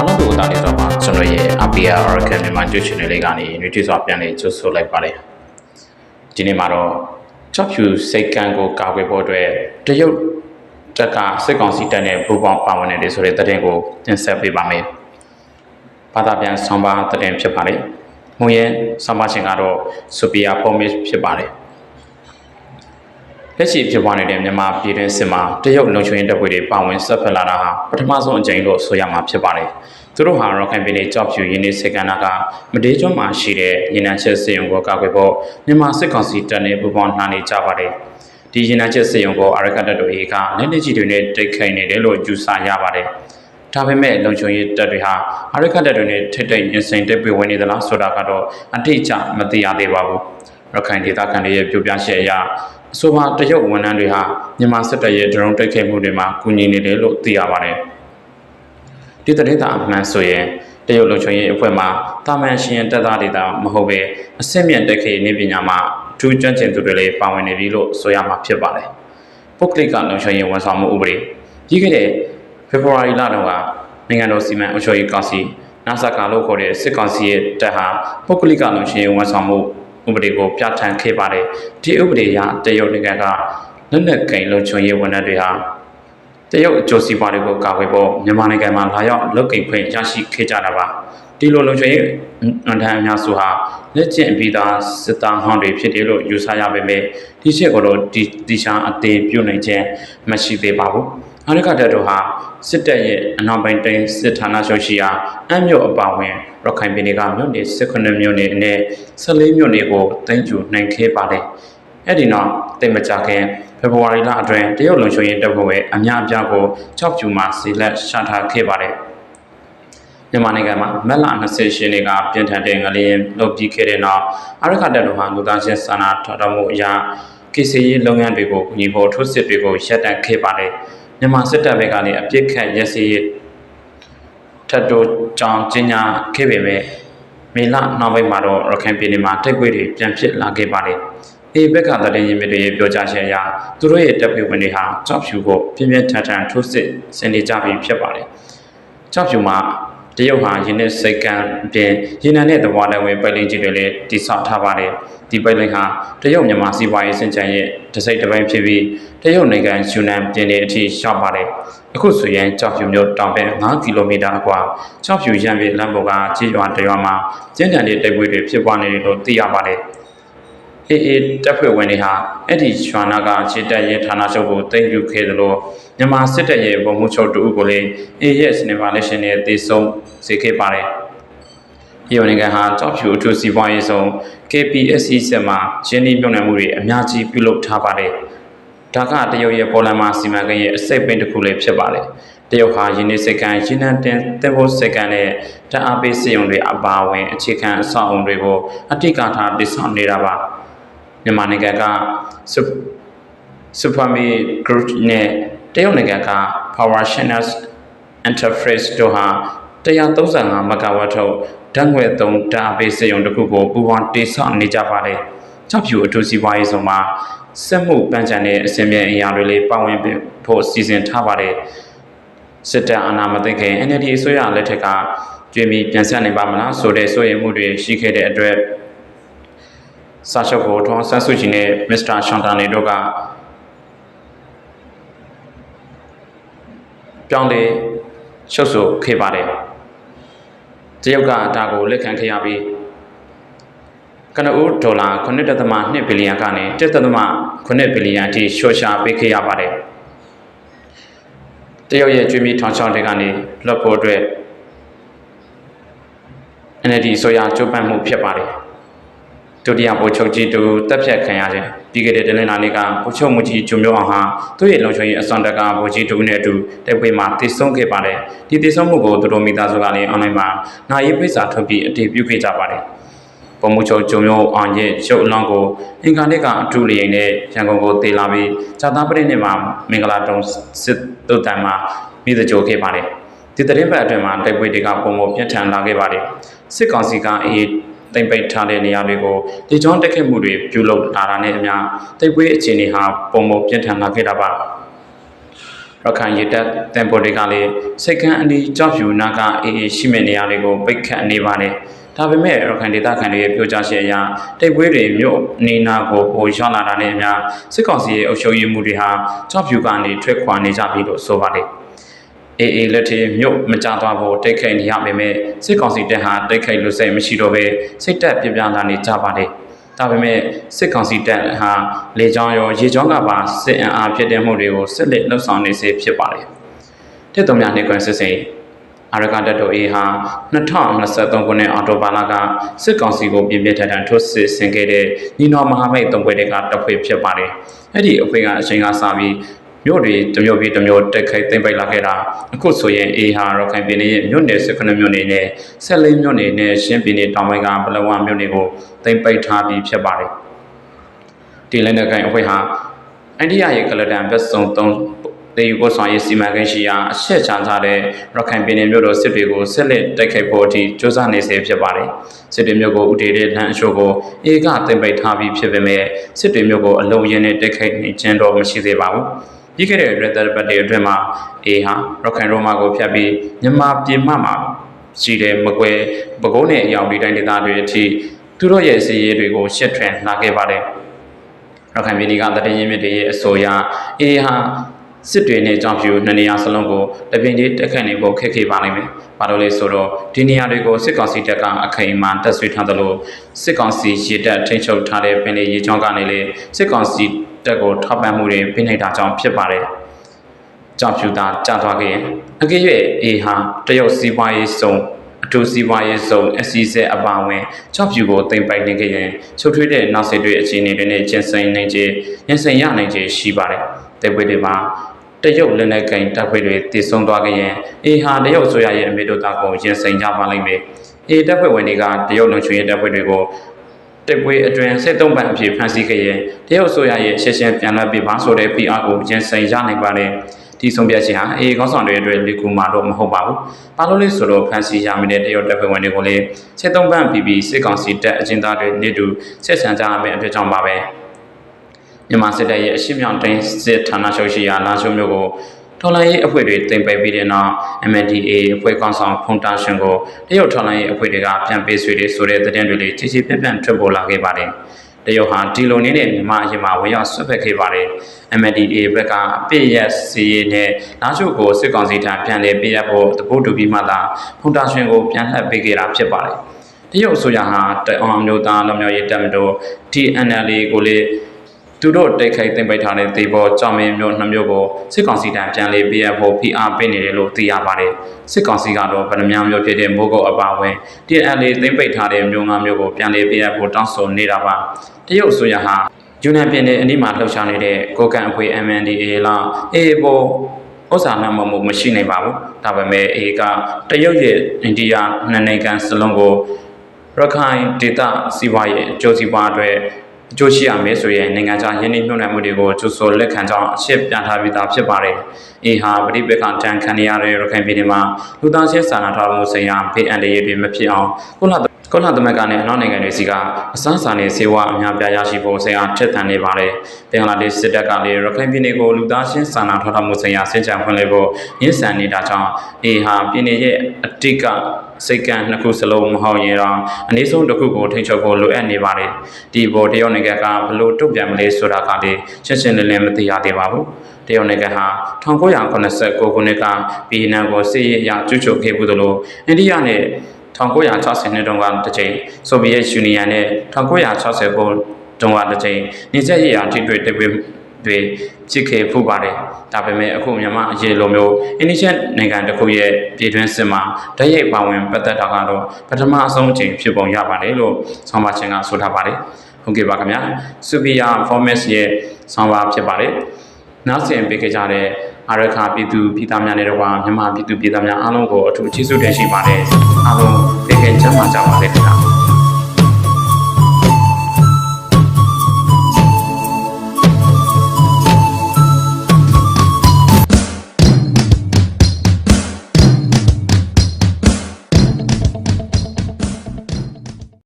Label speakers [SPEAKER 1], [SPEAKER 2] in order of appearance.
[SPEAKER 1] အားလုံးကိုတားနေတော့မှာကျွန်တော်ရဲ့ APR Oracle မြန်မာ YouTube channel လေးကနေ YouTube ဆိုပြန်လေးကြိုဆိုလိုက်ပါတယ်ဒီနေ့မှာတော့ချော့ဖြူစိတ်ကံကိုကာကွယ်ဖို့အတွက်တရုတ်တက်ကစစ်ကောင်စီတပ်နဲ့ပူးပေါင်းပါဝင်နေတယ်ဆိုတဲ့သတင်းကိုတင်ဆက်ပေးပါမယ်ဘာသာပြန်ဆောင်းပါသတင်းဖြစ်ပါတယ်မူရဲ့ဆောင်းပါရှင်ကတော့ Superior Promise ဖြစ်ပါတယ် လက်ရှိဖြစ်ပွားနေတဲ့မြန်မာပြည်တွင်းစစ်မှာတရုတ်လုံခြုံရေးတပ်ဖွဲ့တွေပါဝင်ဆက်ဖက်လာတာဟာပထမဆုံးအကြိမ်လို့ဆိုရမှာဖြစ်ပါတယ်။သူတို့ဟာရော့ကန်ပြည်နယ်ကြောက်ဖြူရင်းနှီးစကန်နာကမဒေးကျွန်းမှာရှိတဲ့ရေနံချက်စေယုံကိုကာကွယ်ဖို့မြန်မာစစ်ကောင်စီတပ်နဲ့ပူးပေါင်းနှာနေကြပါတယ်။ဒီရေနံချက်စေယုံကိုအရကတ်တပ်တို့အေကလက်နက်ကြီးတွေနဲ့တိုက်ခိုက်နေတယ်လို့ယူဆရပါတယ်။ဒါပေမဲ့လုံခြုံရေးတပ်တွေဟာအရကတ်တပ်တွေနဲ့ထိတ်ထိတ်ရင်ဆိုင်တပ်တွေဝင်နေသလားဆိုတာကတော့အတိအကျမသိရသေးပါဘူး။ရခိုင်ဒေသခံတွေရဲ့ပြောပြချက်အရ အဆိုပါတရုတ်ဝန်ထမ်းတွေဟာမြန်မာစစ်တပ်ရဲ့ဒရုန်းတိုက်ခိုက်မှုတွေမှာကူညီနေတယ်လို့သိရပါတယ်။ဒီသတင်းသာအမှန်ဆိုရင်တရုတ်လုံခြုံရေးအဖွဲ့မှတာမန်ရှင်တပ်သားတွေသာမဟုတ်ပဲအစစ်မြင့်တိုက်ခိုက်နေပညာမှာထူးကျွမ်းကျင်သူတွေလည်းပါဝင်နေပြီလို့ဆိုရမှာဖြစ်ပါတယ်။ပုတ်ကလစ်ကလုံခြုံရေးဝန်ဆောင်မှုဥပဒေပြီးခဲ့တဲ့ဖေဖော်ဝါရီလတုန်းကနိုင်ငံတော်စီမံအုပ်ချုပ်ရေးကောင်စီနာဆာကာလို့ခေါ်တဲ့စစ်ကောင်စီရဲ့တပ်ဟာပုတ်ကလစ်ကလုံခြုံရေးဝန်ဆောင်မှု ဥပဒေကိုပြဋ္ဌာန်းခဲ့ပါတယ်ဒီဥပဒေအရတရုတ်နိုင်ငံကလက်နက်ကင်လုံခြုံရေးဝန်ထမ်းတွေဟာတရုတ်အကျိုးစီးပွားတွေကိုကာကွယ်ဖို့မြန်မာနိုင်ငံမှာလာရောက်လုပ်ကိုင်ခွင့်ရရှိခဲ့ကြတာပါဒီလိုလုံခြုံရေးဝန်ထမ်းအများစုဟာလက်ကျင့်ပြီးသားစစ်သားဟောင်းတွေဖြစ်တယ်လို့ယူဆရပေမဲ့ဒီချက်ကိုတော့ဒီဒီရှာအသေးပြုတ်နိုင်ခြင်းမရှိသေးပါဘူးအရိကတပ်တို့ဟာ စစ်တပ်ရဲ့အနောက်ပိုင်းတိုင်းစစ်ဌာနချုပ်ရှိရာအမ်းမြို့အပါအဝင်ရခိုင်ပြည်နယ်ကမြို့နယ်18မြို့နယ်နဲ့14မြို့နယ်ကိုတင်ယူနိုင်ခဲ့ပါတယ်။အဲ့ဒီနောက်တိတ်မကြခင်ဖေဖော်ဝါရီလအတွင်းတရုတ်လုံခြုံရေးတပ်ဖွဲ့ဝင်အများအပြားကိုချောက်ဖြူမှာစီလက်ရှာထားခဲ့ပါတယ်။မြန်မာနိုင်ငံမှာမက်လ20ရှင်တွေကပြင်ထန်တဲ့ငလျင်လှုပ်ပြီးခဲ့တဲ့နောက်အရခတပ်တို့ဟာလူသားချင်းစာနာထောက်ထားမှုအရာကိစ္စရေးလုပ်ငန်းတွေကိုညီဖို့ထိုးစစ်တွေကိုရပ်တန့်ခဲ့ပါတယ်။ မြန်မာစစ်တပ်ဘက်ကနေအပြစ်ခတ်ရစီရေးထတ်တိုးကြောင်ကျင်းညာခဲ့ပေမဲ့မေလနောက်ပိုင်းမှာတော့ရခိုင်ပြည်နယ်မှာတိုက်ပွဲတွေပြန်ဖြစ်လာခဲ့ပါတယ်။ဒီဘက်ကသတင်းရင်းမြစ်တွေရဲ့ပြောကြားချက်အရသူတို့ရဲ့တပ်ဖွဲ့ဝင်တွေဟာကြောက်ဖြူဖို့ပြင်းပြင်းထန်ထန်ထိုးစစ်ဆင်နေကြပြီဖြစ်ပါတယ်။ကြောက်ဖြူမှာ တရုတ်ဟာယင်းနဲ့စိတ်ကံအပြင်ရင်းနှံတဲ့သဘောလည်းဝင်ပိတ်လင်းကြီးတွေလည်းတိစောက်ထားပါတယ်။ဒီပိတ်လင်းဟာတရုတ်မြန်မာစီးပွားရေးစင်ကြံရဲ့တစိမ့်တစ်ပိုင်းဖြစ်ပြီးတရုတ်နိုင်ငံယူနန်ပြည်နယ်အထိရောက်ပါတယ်။အခုဆိုရင်ကြောက်ဖြူမြို့တောင်ဘက်9ကီလိုမီတာအကွာကြောက်ဖြူရံပြည်လမ်းပေါ်ကခြေရွာတရွာမှာကျင်းတန်တဲ့တိုက်ပွဲတွေဖြစ်ပွားနေတယ်လို့သိရပါတယ်။ အေးအေးတပ်ဖွဲ့ဝင်တွေဟာအဲ့ဒီရွာနာကခြေတက်ရဲဌာနချုပ်ကိုတင်ယူခဲ့သလိုမြန်မာစစ်တပ်ရဲ့ဗိုလ်မှူးချုပ်တူကိုလည်းအေးရဲ့စနေပါလက်ရှင်နဲ့တေဆုံးစေခဲ့ပါတယ်။ဒီနိုင်ငံဟာကြောက်ဖြူအထူးစီးပွားရေးဆောင် KPSC ဆက်မှာရင်းနှီးမြှုပ်နှံမှုတွေအများကြီးပြုလုပ်ထားပါတယ်။ဒါကတရုတ်ရဲ့ပေါ်လန်မာစီမံကိန်းရဲ့အစိတ်ပင်တစ်ခုလေးဖြစ်ပါတယ်။တရုတ်ဟာယင်းနေစကန်ရင်းနှံတင်တင်ဖို့စကန်နဲ့တအားပေးစီရင်တွေအပါအဝင်အခြေခံအဆောက်အုံတွေကိုအတိတ်ကထားတည်ဆောက်နေတာပါ။ မြန်မာနိုင်ငံက Superme Group နဲ့တရုတ်နိုင်ငံက Power Channels Enterprise တို့ဟာ135မဂါဝတ်ထုတ်ဓာတ်ငွေ့သုံးဓာတ်အပေးစက်ရုံတစ်ခုကိုပူးပေါင်းတည်ဆောက်နေကြပါတယ်။ကြောက်ဖြူအထူးစီးပွားရေးဆောင်မှာစက်မှုပန်းချံတဲ့အစင်မြင့်အရာတွေလေးပါဝင်ဖို့စီစဉ်ထားပါတယ်။စစ်တပ်အာဏာမသိခင် NLD အစိုးရလက်ထက်ကကြွေးပြီးပြန်ဆက်နိုင်ပါမလားဆိုတဲ့စိုးရိမ်မှုတွေရှိခဲ့တဲ့အတွက် စာချုပ်ကိုထွန်းဆန်းစုကြည်နဲ့မစ္စတာရှန်တာနေတို့ကပြောင်းလဲရှုပ်ဆိုခဲ့ပါတယ်တရုတ်ကဒါကိုလက်ခံခဲ့ရပြီးကနဦးဒေါ်လာ9.2ဘီလီယံကနေ1.8ဘီလီယံအထိလျှော့ချပေးခဲ့ရပါတယ်တရုတ်ရဲ့ကျွေးမြထောင်ချောင်းတွေကနေလွတ်ဖို့အတွက် NLD ဆိုရာကြိုးပမ်းမှုဖြစ်ပါတယ် ဒုတိယဗိုလ်ချုပ်ကြီးတူတက်ဖြတ်ခံရခြင်းပြီးခဲ့တဲ့တနင်္လာနေ့ကဗိုလ်ချုပ်မှုကြီးဂျုံမျိုးအောင်ဟာသူ့ရဲ့လုံခြုံရေးအစွမ်းတက်ကဗိုလ်ကြီးတူနဲ့အတူတိုက်ပွဲမှာတည်ဆုံခဲ့ပါတယ်ဒီတည်ဆုံမှုကိုသူတို့မိသားစုကလည်းအွန်လိုင်းမှာနိုင်ရေးပိစာထုတ်ပြီးအတည်ပြုခဲ့ကြပါတယ်ဗိုလ်မှူးချုပ်ဂျုံမျိုးအောင်ရဲ့ရုပ်အလောင်းကိုအင်္ဂါနေ့ကအထူးလေရင်နဲ့ရန်ကုန်ကိုတည်လာပြီးဇာတာပရိနေ့မှာမင်္ဂလာတုံစစ်တုတ်တန်မှာမိသကြိုခဲ့ပါတယ်ဒီတရင်ပတ်အတွင်းမှာတိုက်ပွဲတွေကပုံမပြန့်ထန်လာခဲ့ပါတယ်စစ်ကောင်စီကအေး တိမ်ပိတ်ထားတဲ့နေရာတွေကိုဒီကြောင်းတက်ခဲ့မှုတွေပြုလုပ်လာတာနဲ့အမျှတိတ်ပွဲအခြေအနေဟာပုံမပြင်းထန်လာခဲ့တာပါရခိုင်ရတပ်တန်ပေါ်တွေကလည်းစိတ်ကန်းအနီးကြောက်ဖြူနာကအေးအေးရှိမဲ့နေရာတွေကိုပိတ်ခတ်နေပါတယ်ဒါပေမဲ့ရခိုင်ဒေသခံတွေရဲ့ပြောကြားချက်အရတိတ်ပွဲတွေမြို့နေနာကိုပိုရောက်လာတာနဲ့အမျှစစ်ကောင်စီရဲ့အုပ်ချုပ်ရေးမှုတွေဟာကြောက်ဖြူကနေထွက်ခွာနေကြပြီလို့ဆိုပါတယ် အေးအေးလက်ထဲမြို့မကြသွားဖို့တိတ်ခိတ်နေရပေမဲ့စစ်ကောင်စီတပ်ဟာတိတ်ခိတ်လို့စိတ်မရှိတော့ပဲစိတ်တက်ပြပြလာနေကြပါတယ်ဒါပေမဲ့စစ်ကောင်စီတပ်ဟာလေကြောင်းရောရေကြောင်းကပါစစ်အင်အားဖြစ်တဲ့မှုတွေကိုစစ်လက်လှုပ်ဆောင်နေစေဖြစ်ပါတယ်။တက်တော်များနေကွန်စစ်စိန်အာရကတက်တော်အေးဟာ2023ခုနှစ်အောက်တိုဘာလကစစ်ကောင်စီကိုပြင်းပြထန်ထန်ထိုးစစ်ဆင်ခဲ့တဲ့ညီနောင်မဟာမိတ်သုံးဖွဲ့တွေကတပ်ဖွဲ့ဖြစ်ပါတယ်။အဲ့ဒီအဖွဲ့ကအချိန်ကစပြီး မြို့တွေတမျိုးပြီးတမျိုးတက်ခိုက်သိမ့်ပိုက်လာခဲ့တာအခုဆိုရင်အေဟာရခိုင်ပြည်နယ်ရဲ့မြို့နယ်19မြို့နယ်နဲ့ဆက်လေးမြို့နယ်နဲ့ရှင်းပြည်နယ်တောင်ပိုင်းကဘလဝမြို့နယ်ကိုသိမ့်ပိုက်ထားပြီးဖြစ်ပါတယ်ဒီလက်နက်ကိုင်အဖွဲ့ဟာအိန္ဒိယရဲ့ကလဒန်ဘက်စုံ3တေယူကိုဆောင်ရေးစီမံကိန်းရှိရာအရှက်ချထားတဲ့ရခိုင်ပြည်နယ်မြို့တော်စစ်တွေကိုဆက်လက်တိုက်ခိုက်ဖို့အထိစ조사နေစေဖြစ်ပါတယ်စစ်တွေမြို့ကိုဥတည်တဲ့လမ်းအချို့ကိုအေကသိမ့်ပိုက်ထားပြီးဖြစ်ပေမဲ့စစ်တွေမြို့ကိုအလုံးရင်းနဲ့တိုက်ခိုက်နေခြင်းတော့မရှိသေးပါဘူး ပြီးခဲ့တဲ့ Red Dead တွေအတွင်းမှာအေဟာရခိုင်ရိုမာကိုဖျက်ပြီးမြန်မာပြည်မှမှာရှိတဲ့မကွဲပကုံးနဲ့အယောင်ဒီတိုင်းဒေသတွေအထိသူတို့ရဲ့စီရေးတွေကိုရှစ်ထွင်လာခဲ့ပါတယ်ရခိုင်ပြည်နယ်ကတရင်မြစ်တွေရဲ့အဆိုအရအေဟာစစ်တွေနဲ့ကြောင်ဖြူနှစ်နေရာစလုံးကိုတပင်လေးတက်ခတ်နေဖို့ခက်ခဲပါလိမ့်မယ်။ဘာလို့လဲဆိုတော့ဒီနေရာတွေကိုစစ်ကောင်စီတပ်ကအခိုင်အမာတပ်ဆွဲထားသလိုစစ်ကောင်စီရေတပ်ထိန်းချုပ်ထားတဲ့ပင်လေရေချောင်းကနေလေစစ်ကောင်စီ တပ်ကိုထောက်ပံ့မှုတွေပြနေတာကြောင့်ဖြစ်ပါတယ်။ကြောင်ဖြူသားကြာသွားခဲ့ရင်အကယ်၍အေဟာတရုတ်စီးပွားရေးစုံအထူးစီးပွားရေးစုံအစည်းအဝေးအပါအဝင်ကြောက်ဖြူကိုတင်ပိုက်နေခဲ့ရင်ချုပ်ထွေးတဲ့နောက်ဆက်တွဲအခြေအနေတွေနဲ့ကျင်းဆိုင်နိုင်ခြင်းညှဉ်းဆန်ရနိုင်ခြင်းရှိပါတယ်။တိုက်ပွဲတွေမှာတရုတ်လက်နက်ကင်တပ်ဖွဲ့တွေတည်ဆုံသွားကြရင်အေဟာတရုတ်ဆိုရရဲ့အမေတို့တာကိုရင်ဆိုင်ကြပါလိမ့်မယ်။အေတပ်ဖွဲ့ဝင်တွေကတရုတ်လုံချွေရဲ့တပ်ဖွဲ့တွေကို တက်ပွဲအတွင်းစစ်သုံးပန်အဖြစ်ဖန်ဆီးခဲ့ရင်တရုတ်ဆိုရရဲ့ရှင်းရှင်းပြန်လှည့်ပြပါဆိုတဲ့ PR ကိုရင်ဆိုင်ရနိုင်ပါတယ်။ဒီဆုံးဖြတ်ခြင်းဟာအေကောင်းဆောင်တွေအတွက်လေကူမှာတော့မဟုတ်ပါဘူး။ဘာလို့လဲဆိုတော့ဖန်ဆီးရမယ့်တရုတ်တပ်ဖွဲ့ဝင်တွေကိုလည်းစစ်သုံးပန်ပြီးပြီးစစ်ကောင်စီတပ်အကျဉ်းသားတွေနေတူဆက်ဆံကြရမယ့်အတွက်ကြောင့်ပါပဲ။မြန်မာစစ်တပ်ရဲ့အရှိမြောင်တိုင်းစစ်ဌာနချုပ်ရှိရာလာရှုံမျိုးကို ထော်လိုင်းရေးအဖွဲ့တွေတင်ပိတ်ပြီးတဲ့နောက် MNDA အဖွဲ့ကောင်ဆောင်ဖုန်တာရှင်ကိုတရုတ်ထော်လိုင်းရေးအဖွဲ့တွေကပြန်ပေးဆွေတွေဆိုတဲ့သတင်းတွေလေးကြီးကြီးပြန့်ပြန့်ထွက်ပေါ်လာခဲ့ပါတယ်။တရုတ်ဟာဒီလိုနေတဲ့မြန်မာအရင်မှာဝင်ရောက်ဆွတ်ဖက်ခဲ့ပါတယ်။ MNDA ဘက်ကအပြည့်ရစီရေးနဲ့လာရှုကိုစစ်ကောင်စီထံပြန်လည်ပေးရဖို့တပုတ်တူပြီးမှသာဖုန်တာရှင်ကိုပြန်လှည့်ပေးခဲ့တာဖြစ်ပါတယ်။တရုတ်အစိုးရဟာတအောင်မျိုးသားလူမျိုးရေးတပ်မတော် TNL ကိုလေ သူတို့တိတ်ခိုက်တင်ပိတ်ထားတဲ့ဒေဘောကြောင်မင်းမျိုးနှမျိုးကိုစစ်ကောင်စီတံပြန်လေးပေးအပ်ဖို့ဖိအားပေးနေတယ်လို့သိရပါတယ်စစ်ကောင်စီကတော့ဗဏ္ဍများမျိုးဖြစ်တဲ့မိုးကုတ်အပါဝင် TNL တင်ပိတ်ထားတဲ့မျိုးငါမျိုးကိုပြန်လေးပေးအပ်ဖို့တောင်းဆိုနေတာပါတရုတ်အစိုးရဟာယူနန်ပြည်နယ်အနီးမှာလှုပ်ရှားနေတဲ့ကိုကန်အဖွဲ့ MNDA လောက်အေးပေါ်ဥစ္စာနာမမှုမရှိနိုင်ပါဘူးဒါပေမဲ့အေကတရုတ်ရဲ့အိန္ဒိယနှစ်နိုင်ငံစလုံးကိုရခိုင်ဒေသစီးပွားရေးအကျိုးစီးပွားအတွက် အကျိုးရှိရမယ်ဆိုရင်နိုင်ငံခြားယင်းနှိမ့်ညွှန်နိုင်မှုတွေကိုကျူဆိုလက်ခံကြောင်းအရှင်းပြန်ထားပြီးသားဖြစ်ပါတယ်။ အေဟာပရိပက္ခတန်ခံရတဲ့ရခိုင်ပြည်နယ်မှာလူသားချင်းစာနာထောက်မှုဆိုင်ရာဖေးအန်တရေတွေမဖြစ်အောင်ကုလကုလသမဂ္ဂနဲ့အနောက်နိုင်ငံတွေစီကအစမ်းစာနဲ့စေဝါအများပြားရရှိဖို့ဆိုင်ရာထက်သန်နေပါတယ်။ဘင်္ဂလားဒေ့ရှ်စစ်တပ်ကလည်းရခိုင်ပြည်နယ်ကိုလူသားချင်းစာနာထောက်မှုဆိုင်ရာစင်ကြံဖွင့်လှစ်ဖို့ရင်းဆန်နေတာကြောင့်အေဟာပြည်နယ်ရဲ့အတိတ်ကစိတ်ကံနှစ်ခုစလုံးမဟုတ်ရင်တော့အနည်းဆုံးတစ်ခုကိုထိန်းချုပ်ဖို့လိုအပ်နေပါတယ်ဒီဘောတရုတ်နိုင်ငံကဘလို့တုတ်ပြန်မလဲဆိုတာကလည်းရှင်းရှင်းလင်းလင်းမသိရသေးပါဘူးတရုတ်နိုင်ငံဟာ1989ခုနှစ်ကပြည်နယ်ကိုစစ်ရေးအရကျူးကျော်ခဲ့မှုသလိုအိန္ဒိယနဲ့1960နှစ်တုန်းကတစ်ကြိမ်ဆိုဗီယက်ယူနီယံနဲ့1960ခုတုန်းကတစ်ကြိမ်နေဆက်ရေးအထိတွေ့တပွေတွေဖြစ်ခဲ့ဖူးပါတယ်။ဒါပေမဲ့အခုမြန်မာအရေးလိုမျိုးအင်ဒီချက်နိုင်ငံတစ်ခုရဲ့ပြည်တွင်းစစ်မှာတရိုက်ပါဝင်ပတ်သက်တာကတော့ပထမအဆုံးအချိန်ဖြစ်ပုံရပါတယ်လို့ဆောင်းပါချင်းကဆိုထားပါတယ်။ဟုတ်ကဲ့ပါခင်ဗျာ။ Superior Performance ရဲ့ဆောင်းပါဖြစ်ပါတယ်။နောက်ဆက်ပေးခဲ့ကြတဲ့ အာရခပြည်သူပြည်သားများနဲ့တော့မြန်မာပြည်သူပြည်သားများအားလုံးကိုအထူးကျေးဇူးတင်ရှိပါတယ်။အားလုံးတကယ်ချမ်းသာကြပါစေခင်ဗျာ။